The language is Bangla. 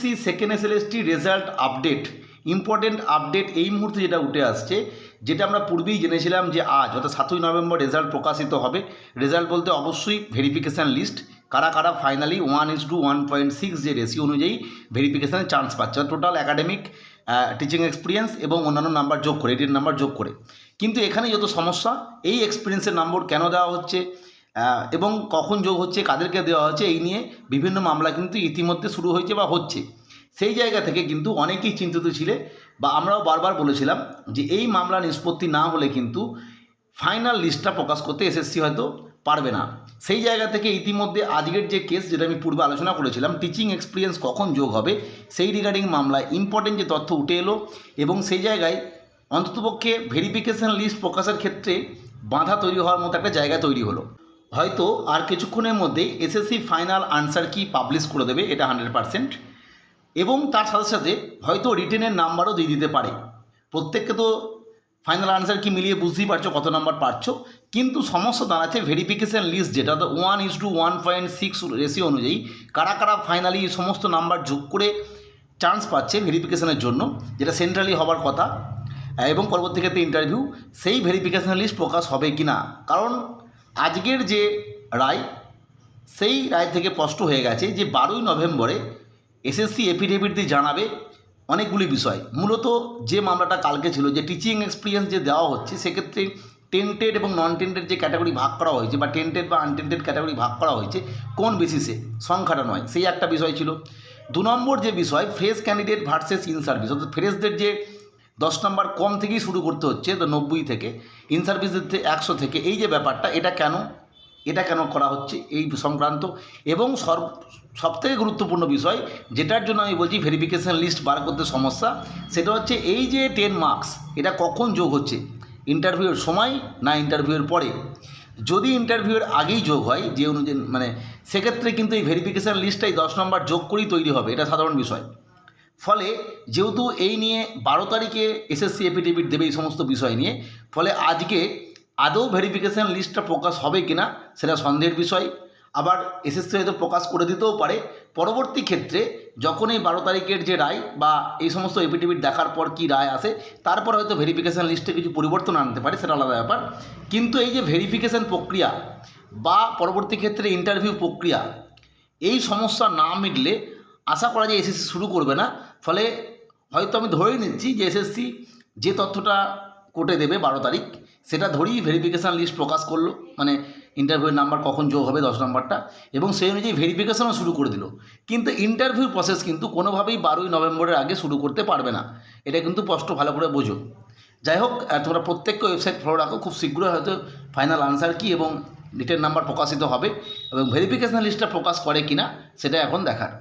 C second SLST result update important update এই মুহূর্তে যেটা উঠে আসছে, যেটা আমরা পূর্বেই জেনেছিলাম যে আজ, অর্থাৎ সাতই নভেম্বর রেজাল্ট প্রকাশিত হবে। রেজাল্ট বলতে অবশ্যই ভেরিফিকেশান লিস্ট কারা কারা finally one is to one point six যে রেশিও অনুযায়ী ভেরিফিকেশানের চান্স পাচ্ছে। টোটাল একাডেমিক টিচিং এক্সপিরিয়েন্স এবং অন্যান্য নাম্বার যোগ করে এটির নাম্বার যোগ করে। কিন্তু এখানে যত সমস্যা, এই এক্সপিরিয়েন্সের নম্বর কেন দেওয়া হচ্ছে? এবং কখন যোগ হচ্ছে, কাদেরকে দেওয়া হচ্ছে, এই নিয়ে বিভিন্ন মামলা কিন্তু ইতিমধ্যে শুরু হয়েছে বা হচ্ছে। সেই জায়গা থেকে কিন্তু অনেকেই চিন্তিত ছিলে বা আমরাও বারবার বলেছিলাম যে এই মামলা নিষ্পত্তি না হলে কিন্তু ফাইনাল লিস্টটা প্রকাশ করতে এসএসসি হয়তো পারবে না। সেই জায়গা থেকে ইতিমধ্যে আজকের যে কেস যেটা আমি পূর্বে আলোচনা করেছিলাম টিচিং এক্সপিরিয়েন্স কখন যোগ হবে, সেই রিগার্ডিং মামলায় ইম্পর্টেন্ট যে তথ্য উঠে এলো এবং সেই জায়গায় অন্ততপক্ষে ভেরিফিকেশন লিস্ট প্রকাশের ক্ষেত্রে বাধা তৈরি হওয়ার মতো একটা জায়গা তৈরি হলো। হয়তো আর কিছুক্ষণের মধ্যে SSC final answer key publish করে দেবে এটা হান্ড্রেড পারসেন্ট। এবং তার সাথে সাথে হয়তো রিটেনের নাম্বারও দিয়ে দিতে পারে। প্রত্যেককে তো ফাইনাল আনসার কি মিলিয়ে বুঝতেই পারছ কত নাম্বার পারছ কিন্তু সমস্যা দাঁড়াচ্ছে ভেরিফিকেশান লিস্ট যেটা তো one is to one point six ratio অনুযায়ী কারা কারা ফাইনালি সমস্ত নাম্বার যোগ করে চান্স পাচ্ছে ভেরিফিকেশানের জন্য, যেটা সেন্ট্রালি হবার কথা। এবং পরবর্তী ক্ষেত্রে ইন্টারভিউ সেই ভেরিফিকেশান লিস্ট প্রকাশ হবে কি না কারণ আজকের যে রায়, সেই রায় থেকে স্পষ্ট হয়ে গেছে যে বারোই নভেম্বরে এসএসসি এফিডেভিট দিয়ে জানাবে অনেকগুলি বিষয়। মূলত যে মামলাটা কালকে ছিল, যে টিচিং এক্সপিরিয়েন্স যে দেওয়া হচ্ছে, সেক্ষেত্রে টেন্টেড এবং নন টেন্টেড যে ক্যাটাগরি ভাগ করা হয়েছে বা টেন্টেড বা আনটেন্টেড ক্যাটাগরি ভাগ করা হয়েছে, কোন বেসিসে সংখ্যাটা নয়, সেই একটা বিষয় ছিল। দু নম্বর যে বিষয় fresh candidate versus in service অর্থাৎ ফ্রেশদের যে দশ নম্বর কম থেকেই শুরু করতে হচ্ছে, তো নব্বই থেকে। ইন সার্ভিসের একশো থেকে। এই যে ব্যাপারটা, এটা কেন এটা কেন করা হচ্ছে এই সংক্রান্ত? এবং সর সবথেকে গুরুত্বপূর্ণ বিষয়, যেটার জন্য আমি বলছি ভেরিফিকেশান লিস্ট বার করতে সমস্যা, সেটা হচ্ছে এই যে টেন মার্কস এটা কখন যোগ হচ্ছে? ইন্টারভিউয়ের সময় না ইন্টারভিউয়ের পরে? যদি ইন্টারভিউয়ের আগেই যোগ হয়, যে অনুযায়ী মানে সেক্ষেত্রে কিন্তু এই ভেরিফিকেশান লিস্টটাই দশ নম্বর যোগ করেই তৈরি হবে, এটা সাধারণ বিষয়। ফলে যেহেতু এই নিয়ে বারো তারিখে এসএসসি এফিডেভিট দেবে এই সমস্ত বিষয় নিয়ে, ফলে আজকে আদৌ ভেরিফিকেশান লিস্টটা প্রকাশ হবে কি না সেটা সন্দেহের বিষয়। আবার এসএসসি হয়তো প্রকাশ করে দিতেও পারে। পরবর্তী ক্ষেত্রে যখন এই বারো তারিখের যে রায় বা এই সমস্ত এফিডেভিট দেখার পর কি রায় আসে, তারপর হয়তো ভেরিফিকেশান লিস্টে কিছু পরিবর্তন আনতে পারে, সেটা আলাদা ব্যাপার। কিন্তু এই যে ভেরিফিকেশান প্রক্রিয়া বা পরবর্তী ক্ষেত্রে ইন্টারভিউ প্রক্রিয়া, এই সমস্যা না মিটলে আশা করা যায় এসএসসি শুরু করবে না। ফলে হয়তো আমি ধরেই নিচ্ছি যে এসএসসি যে তথ্যটা কোর্টে দেবে বারো তারিখ, সেটা ধরেই ভেরিফিকেশান লিস্ট প্রকাশ করল। মানে ইন্টারভিউর নাম্বার কখন যোগ হবে, দশ নাম্বারটা। এবং সেই অনুযায়ী ভেরিফিকেশানও শুরু করে দিল। কিন্তু ইন্টারভিউ প্রসেস কিন্তু কোনোভাবেই বারোই নভেম্বরের আগে শুরু করতে পারবে না। এটা কিন্তু স্পষ্ট, ভালো করে বোঝো। যাই হোক তোমরা প্রত্যেককে ওয়েবসাইট ফলো রাখো। খুব শীঘ্রই হয়তো ফাইনাল আনসার কি এবং রিটেন নাম্বার প্রকাশিত হবে এবং ভেরিফিকেশান লিস্টটা প্রকাশ করে কি না সেটা এখন দেখার।